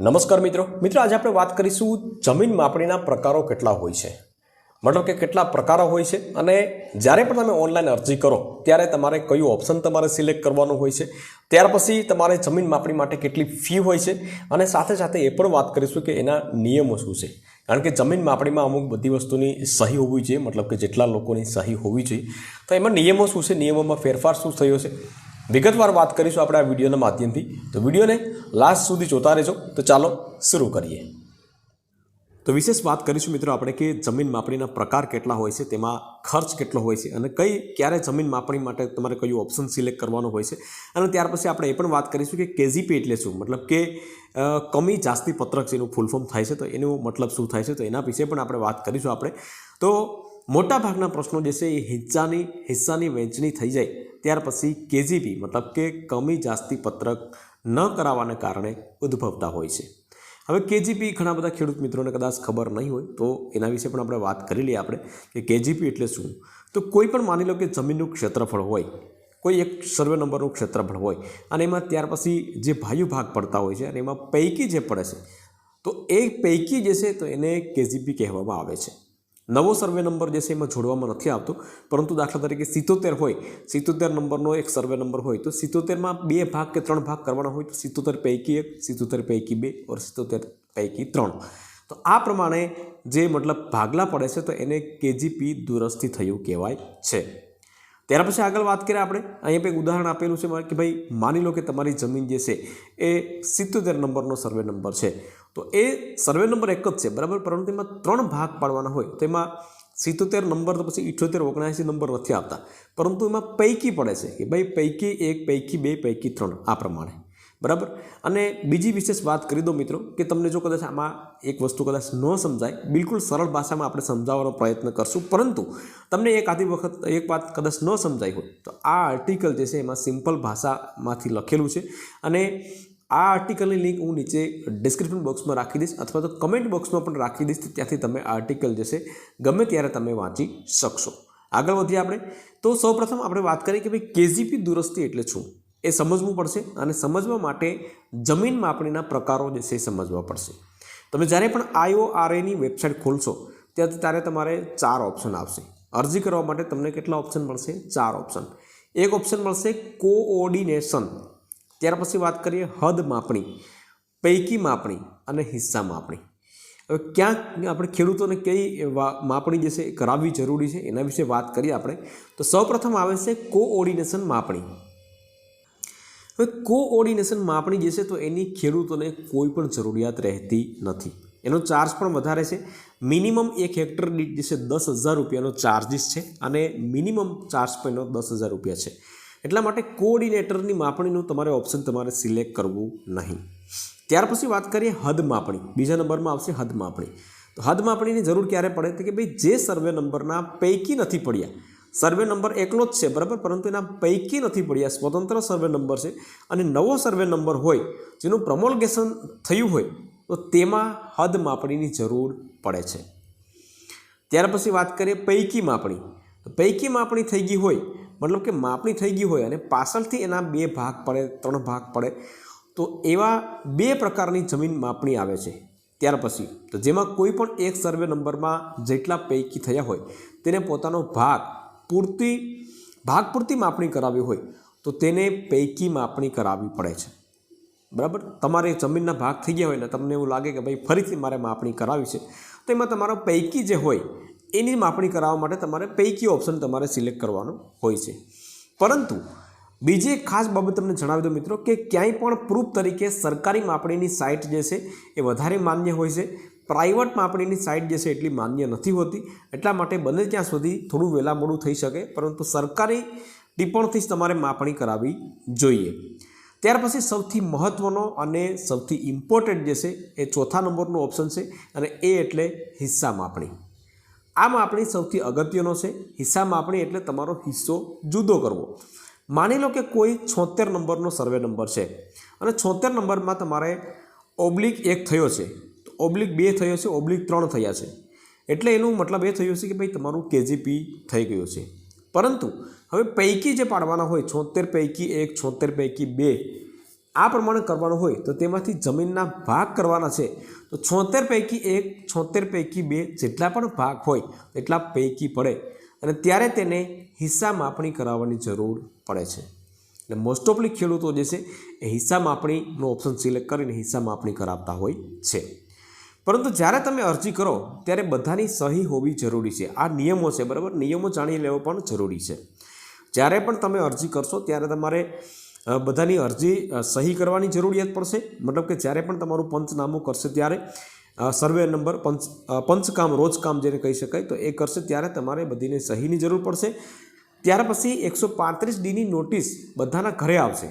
નમસ્કાર મિત્રો. મિત્રો, આજે આપણે વાત કરીશું જમીન માપણીના પ્રકારો કેટલા હોય છે. મતલબ કે કેટલા પ્રકારો હોય છે અને જ્યારે પણ તમે ઓનલાઈન અરજી કરો, ત્યારે તમારે કયું ઓપ્શન તમારે સિલેક્ટ કરવાનું હોય છે. ત્યાર પછી તમારે જમીન માપણી માટે કેટલી ફી હોય છે અને સાથે સાથે એ પણ વાત કરીશું કે એના નિયમો શું છે. કારણ કે જમીન માપણીમાં અમુક બધી વસ્તુની સહી હોવી જોઈએ, મતલબ કે જેટલા લોકોની સહી હોવી જોઈએ. તો એમાં નિયમો શું છે? નિયમોમાં ફેરફાર શું થયો છે? વિગતવાર વાત કરીશું આપણે આ વિડીયોના માધ્યમથી. તો વિડીયોને લાસ્ટ સુધી જોતા રહેજો. તો ચાલો શરૂ કરીએ. તો વિશેષ વાત કરીશું મિત્રો આપણે કે જમીન માપણીના પ્રકાર કેટલા હોય છે, તેમાં ખર્ચ કેટલો હોય છે અને કઈ, ક્યારે જમીન માપણી માટે તમારે કયું ઓપ્શન સિલેક્ટ કરવાનું હોય છે. અને ત્યાર પછી આપણે એ પણ વાત કરીશું કે કેજીપી એટલે શું? મતલબ કે કમી જાસ્તી પત્રક જેનું ફૂલ ફોર્મ થાય છે, તો એનો મતલબ શું થાય છે? તો એના વિશે પણ આપણે વાત કરીશું આપણે. તો મોટા ભાગના પ્રશ્નો જે છે એ હિસ્સાની હિસ્સાની વહેંચણી થઈ જાય. ત્યાર પછી કેજીપી મતલબ કે કમી જાસ્તી પત્રક ન કરાવવાને કારણે ઉદ્ભવતા હોય છે. હવે કેજીપી ઘણા બધા ખેડૂત મિત્રોને કદાચ ખબર નહીં હોય, તો એના વિશે પણ આપણે વાત કરી લઈએ આપણે કે કેજીપી એટલે શું? તો કોઈ પણ માની લો કે જમીનનું ક્ષેત્રફળ હોય, કોઈ એક સર્વે નંબરનું ક્ષેત્રફળ હોય, અને એમાં ત્યાર પછી જે ભાયુ ભાગ પડતા હોય છે, અને એમાં પૈકી જે પડે છે, તો એ પૈકી જે છે, તો એને કેજીપી કહેવામાં આવે છે. નવો સર્વે નંબર જે છે એમાં જોડવામાં નથી આવતો. પરંતુ દાખલા તરીકે સિત્તોતેર હોય, સિત્તોતેર નંબરનો એક સર્વે નંબર હોય તો સિત્તોતેરમાં બે ભાગ કે ત્રણ ભાગ કરવાના હોય તો સિત્તોતેર પૈકી એક, સિત્તોતેર પૈકી બે ઓર સિત્તોતેર પૈકી ત્રણ. તો આ પ્રમાણે જે મતલબ ભાગલા પડે છે તો એને કેજીપી દુરસ્તી થયું કહેવાય છે. ત્યાર પછી આગળ વાત કરીએ આપણે. અહીંયા પર એક ઉદાહરણ આપેલું છે કે ભાઈ માની લો કે તમારી જમીન જે છે એ સિત્તોતેર નંબરનો સર્વે નંબર છે. તો એ સર્વે નંબર એક જ છે, બરાબર? પરંતુ એમાં ત્રણ ભાગ પાડવાના હોય. તો એમાં સિત્તોતેર નંબર તો પછી ઇઠ્યોતેર ઓગણસી નંબર નથી આવતા. પરંતુ એમાં પૈકી પડે છે કે ભાઈ પૈકી એક, પૈકી બે, પૈકી ત્રણ, આ પ્રમાણે. બરાબર? અને બીજી વિશેષ વાત કરી દો મિત્રો, કે તમને જો કદાચ આમાં એક વસ્તુ કદાચ ન સમજાય, બિલકુલ સરળ ભાષામાં આપણે સમજાવવાનો પ્રયત્ન કરશું. પરંતુ તમને એક આધી વખત, એક વાત કદાચ ન સમજાઈ હોય, તો આ આર્ટિકલ જે છે એમાં સિમ્પલ ભાષામાંથી લખેલું છે. અને આ આર્ટિકલની લિંક હું નીચે ડિસ્ક્રિપ્શન બોક્સમાં રાખી દઈશ અથવા તો કમેન્ટ બોક્સમાં પણ રાખી દઈશ ત્યાંથી તમે આર્ટિકલ જશે ગમે ત્યારે તમે વાંચી શકશો. આગળ વધીએ આપણે. તો સૌપ્રથમ આપણે વાત કરીએ કે ભાઈ કેજીપી દુરસ્તી એટલે શું? એ સમજવું પડશે અને સમજવા માટે જમીન માપણીના પ્રકારો જે છે એ સમજવા પડશે. તમે જ્યારે પણ આઈઓઆરએની વેબસાઇટ ખોલશો ત્યારે ત્યારે તમારે ચાર ઓપ્શન આવશે. અરજી કરવા માટે તમને કેટલા ઓપ્શન મળશે? ચાર ઓપ્શન એક ઓપ્શન મળશે કોઓર્ડિનેશન ત્યાર પછી વાત કરીએ હદ માપણી, પૈકી માપણી અને હિસ્સા માપણી. હવે ક્યાંક આપણે ખેડૂતોને કઈ માપણી જે છે એ કરાવવી જરૂરી છે એના વિશે વાત કરીએ આપણે, તો સૌપ્રથમ આવે છે કોઓર્ડિનેશન માપણી. હવે કોઓર્ડિનેશન માપણી જે છે તો એની ખેડૂતોને કોઈ પણ જરૂરિયાત રહેતી નથી. એનો ચાર્જ પણ વધારે છે. મિનિમમ એક હેક્ટર દીઠ જે છે દસ હજાર રૂપિયાનો ચાર્જિસ છે અને મિનિમમ ચાર્જ પણ એનો દસ હજાર રૂપિયા છે. એટલા માટે કોઓર્ડિનેટરની માપણીનું તમારે ઓપ્શન તમારે સિલેક્ટ કરવું નહીં. ત્યાર પછી વાત કરીએ હદ માપણી. બીજા નંબરમાં આવશે હદ માપણી. તો હદ માપણીની જરૂર ક્યારે પડે કે ભાઈ જે સર્વે નંબરના પૈકી નથી પડ્યા. સર્વે નંબર એકલો જ છે, બરાબર? પરંતુ એના પૈકી નથી પડ્યા. સ્વતંત્ર સર્વે નંબર છે અને નવો સર્વે નંબર હોય, જેનું પ્રમોલગેશન થયું હોય, તો તેમાં હદ માપણીની જરૂર પડે છે. ત્યાર પછી વાત કરીએ પૈકી માપણી. પૈકી માપણી થઈ ગઈ હોય મતલબ કે માપણી થઈ ગઈ હોય અને પાછળથી એના બે ભાગ પડે, ત્રણ ભાગ પડે, તો એવા બે પ્રકારની જમીન માપણી આવે છે. ત્યાર પછી, તો જેમાં કોઈ પણ એક સર્વે નંબરમાં જેટલા પૈકી થયા હોય, તેને પોતાનો ભાગ પૂરતી ભાગ પૂરતી માપણી કરાવી હોય, તો તેને પૈકી માપણી કરાવવી પડે છે. બરાબર? તમારે જમીનના ભાગ થઈ ગયા હોય ને તમને એવું લાગે કે ભાઈ ફરીથી મારે માપણી કરાવી છે, તો એમાં તમારો પૈકી જે હોય એની માપણી કરાવવા માટે તમારે પૈકી ઓપ્શન તમારે સિલેક્ટ કરવાનો હોય છે. પરંતુ બીજી એક ખાસ બાબત તમને જણાવી દો મિત્રો કે ક્યાંય પણ પ્રૂફ તરીકે સરકારી માપણીની સાઇટ જે છે એ વધારે માન્ય હોય છે. પ્રાઇવેટ માપણીની સાઇટ જે છે એટલી માન્ય નથી હોતી. એટલા માટે બને ત્યાં સુધી થોડું વહેલા મોડું થઈ શકે, પરંતુ સરકારી ટિપ્પણથી જ તમારે માપણી કરાવવી જોઈએ. ત્યાર પછી સૌથી મહત્ત્વનો અને સૌથી ઇમ્પોર્ટન્ટ જે છે એ ચોથા નંબરનો ઓપ્શન છે અને એ એટલે હિસ્સા માપણી. આ માપણી સૌથી અગત્યનો છે. હિસ્સા માપણી એટલે તમારો હિસ્સો જુદો કરવો. માની લો કે કોઈ છોતેર નંબરનો સર્વે નંબર છે અને છોતેર નંબરમાં તમારે ઓબ્લિક એક થયો છે. ઓબ્લિક બે થયો છે, ઓબ્લિક ત્રણ થયા છે. એટલે એનું મતલબ એ થયું છે કે ભાઈ તમારું કેજીપી થઈ ગયું છે. પરંતુ હવે પૈકી જે પાડવાના હોય, છોતેર પૈકી એક, છોતેર પૈકી બે આ પ્રમાણે કરવાનું હોય તો તેમાંથી જમીનના ભાગ કરવાના છે. તો છોતેર પૈકી એક, છોતેર પૈકી બે જેટલા પણ ભાગ હોય એટલા પૈકી પડે. અને ત્યારે તેને હિસ્સા માપણી કરાવવાની જરૂર પડે છે. એટલે મોસ્ટ ઓફલી ખેડૂતો જે છે એ હિસ્સા માપણીનો ઓપ્શન સિલેક્ટ કરીને હિસ્સા માપણી કરાવતા હોય છે. પરંતુ જ્યારે તમે અરજી કરો ત્યારે બધાની સહી હોવી જરૂરી છે. આ નિયમો છે, બરાબર? નિયમો જાણી લેવો પણ જરૂરી છે. જ્યારે પણ તમે અરજી કરશો ત્યારે તમારે બધાની અરજી સહી કરવાની જરૂરિયાત પડશે. મતલબ કે જ્યારે પણ તમારું પંચનામું કરશે ત્યારે સર્વે નંબર, પંચ પંચકામ, રોજકામ જેને કહી શકાય, તો એ કરશે ત્યારે તમારે બધીને સહીની જરૂર પડશે. ત્યાર પછી એકસો પાંત્રીસ ડીની નોટિસ બધાના ઘરે આવશે.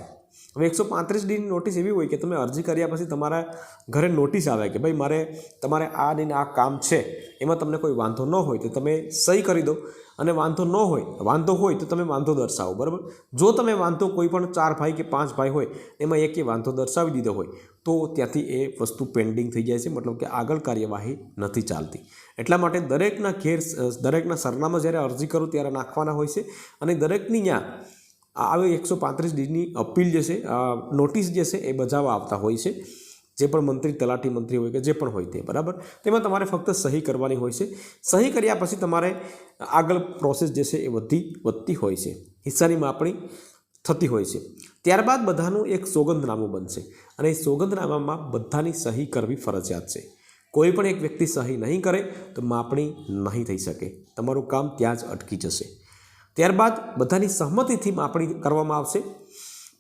હવે એકસો પાંત્રીસ ડીની નોટિસ એવી હોય કે તમે અરજી કર્યા પછી તમારા ઘરે નોટિસ આવે કે ભાઈ મારે, તમારે આ ને આ કામ છે, એમાં તમને કોઈ વાંધો ન હોય તો તમે સહી કરી દો. અને વાંધો ન હોય, વાંધો હોય તો તમે વાંધો દર્શાવો, બરાબર? જો તમે વાંધો કોઈ પણ ચાર ભાઈ કે પાંચ ભાઈ હોય, એમાં એકે વાંધો દર્શાવી દીધો હોય, તો ત્યાંથી એ વસ્તુ પેન્ડિંગ થઈ જાય છે, મતલબ કે આગળ કાર્યવાહી નથી ચાલતી. એટલા માટે દરેકના ઘેર દરેકના સરનામાં જ્યારે અરજી કરું ત્યારે નાખવાના હોય છે. અને દરેકની ત્યાં આવી એકસો પાંત્રીસ ડીની અપીલ જે છે નોટિસ જે છે એ બજાવવા આવતા હોય છે. જે પણ મંત્રી, તલાટી મંત્રી હોય કે જે પણ હોય તે, બરાબર? તેમાં તમારે ફક્ત સહી કરવાની હોય છે. સહી કર્યા પછી તમારે આગળ પ્રોસેસ જે છે એ વધતી વધતી હોય છે. હિસ્સાની માપણી થતી હોય છે. ત્યારબાદ બધાનું એક સોગંદનામું બનશે અને એ સોગંદનામામાં બધાની સહી કરવી ફરજિયાત છે. કોઈ પણ એક વ્યક્તિ સહી નહીં કરે તો માપણી નહીં થઈ શકે. તમારું કામ ત્યાં જ અટકી જશે. ત્યારબાદ બધાની સહમતિથી માપણી કરવામાં આવશે.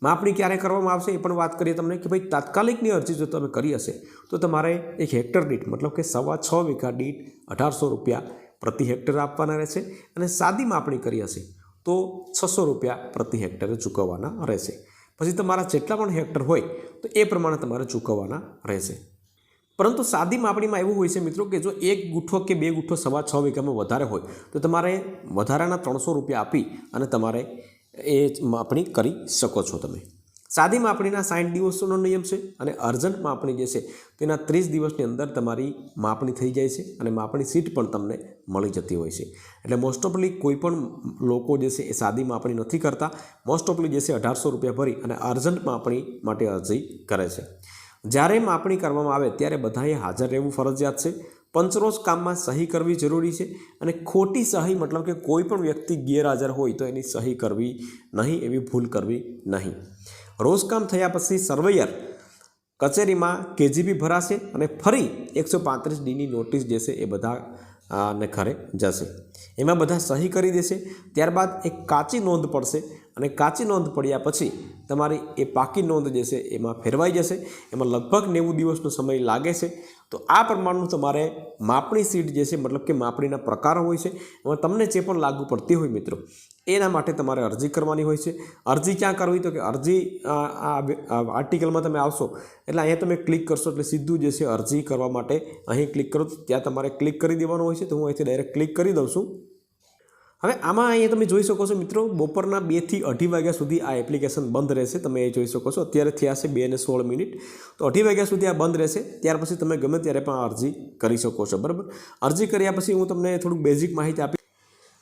માપણી ક્યારે કરવામાં આવશે એ પણ વાત કરીએ તમને કે ભાઈ તાત્કાલિકની અરજી જો તમે કરી હશે, તો તમારે એક હેક્ટર દીઠ, મતલબ કે સવા છ વીઘા દીઠ અઢારસો રૂપિયા પ્રતિ હેક્ટર આપવાના રહેશે અને સાદી માપણી કરી હશે, તો છસો રૂપિયા પ્રતિ હેક્ટરે ચૂકવવાના રહેશે. પછી તમારા જેટલા પણ હેક્ટર હોય, તો એ પ્રમાણે તમારે ચૂકવવાના રહેશે. પરંતુ સાદી માપણીમાં એવું હોય છે મિત્રો કે જો એક ગુઠ્ઠો કે બે ગુઠ્ઠો સવા છ વીઘામાં વધારે હોય, તો તમારે વધારાના ત્રણસો રૂપિયા આપી અને તમારે એ માપણી કરી શકો છો તમે. સાદી માપણીના સાઠ દિવસનો નિયમ છે અને અર્જન્ટ માપણી જે છે, તેના ત્રીસ દિવસની અંદર તમારી માપણી થઈ જાય છે અને માપણી સીટ પણ તમને મળી જતી હોય છે. એટલે મોસ્ટ ઓફલી કોઈ પણ લોકો જે છે એ સાદી માપણી નથી કરતા. મોસ્ટ ઓફલી જે છે અઢારસો રૂપિયા ભરી અને અર્જન્ટ માપણી માટે અરજી કરે છે. જ્યારે માપણી કરવામાં આવે ત્યારે બધાએ હાજર રહેવું ફરજિયાત છે. પંચરોજ કામમાં સહી કરવી જરૂરી છે અને ખોટી સહી મતલબ કે કોઈ પણ વ્યક્તિ ગેરહાજર હોય તો એની સહી કરવી નહીં, એવી ભૂલ કરવી નહીં. રોજ કામ થયા પછી સર્વેયર કચેરીમાં કેજીબી ભરાશે અને ફરી એકસો પાંત્રીસ ડીની નોટિસ જે એ બધા ને ઘરે જશે. એમાં બધા સહી કરી દેશે. ત્યારબાદ એક કાચી નોંધ પડશે અને કાચી નોંધ પડ્યા પછી તમારી એ પાકી નોંધ જે છે એમાં ફેરવાઈ જશે. એમાં લગભગ નેવું દિવસનો સમય લાગે છે. તો આ પ્રમાણનું તમારે માપણી સીટ જે છે, મતલબ કે માપણીના પ્રકારો હોય છે, એમાં તમને જે પણ લાગુ પડતી હોય મિત્રો, એના માટે તમારે અરજી કરવાની હોય છે. અરજી ક્યાં કરવી? તો કે અરજી આ આર્ટિકલમાં તમે આવશો, એટલે અહીંયા તમે ક્લિક કરશો, એટલે સીધું જે છે અરજી કરવા માટે અહીં ક્લિક કરો. ત્યાં તમારે ક્લિક કરી દેવાનું હોય છે. તો હું અહીંથી ડાયરેક્ટ ક્લિક કરી દઉં છું. હવે આમાં અહીંયા તમે જોઈ શકો છો મિત્રો, બપોરના બેથી અઢી વાગ્યા સુધી આ એપ્લિકેશન બંધ રહેશે. તમે એ જોઈ શકો છો, અત્યારે થયા છે બે ને સોળ મિનિટ. તો અઢી વાગ્યા સુધી આ બંધ રહેશે. ત્યાર પછી તમે ગમે ત્યારે પણ અરજી કરી શકો છો, બરાબર? અરજી કર્યા પછી હું તમને થોડુંક બેઝિક માહિતી આપી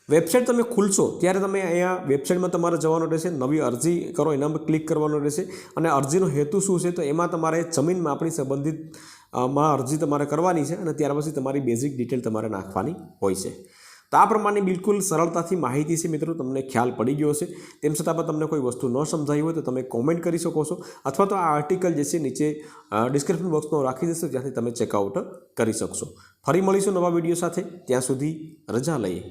વેબસાઇટ તમે ખુલશો, ત્યારે તમે અહીંયા વેબસાઇટમાં તમારે જવાનું રહેશે, નવી અરજી કરો, એના પર ક્લિક કરવાનું રહેશે. અને અરજીનો હેતુ શું છે, તો એમાં તમારે જમીન માપણી સંબંધિતમાં અરજી તમારે કરવાની છે અને ત્યાર પછી તમારી બેઝિક ડિટેલ તમારે નાખવાની હોય છે. તો આ પ્રમાણે બિલકુલ સરળતાથી માહિતી છે મિત્રો, તમને ખ્યાલ પડી ગયો હશે. તેમ છતાં પણ તમને કોઈ વસ્તુ ન સમજાઈ હોય તો તમે કોમેન્ટ કરી શકો છો, અથવા તો આ આર્ટિકલ જે છે નીચે ડિસ્ક્રિપ્શન બોક્સમાં રાખી દેશો જ્યાંથી તમે ચેકઆઉટ કરી શકશો. ફરી મળીશું નવા વીડિયો સાથે. ત્યાં સુધી રજા લઈએ.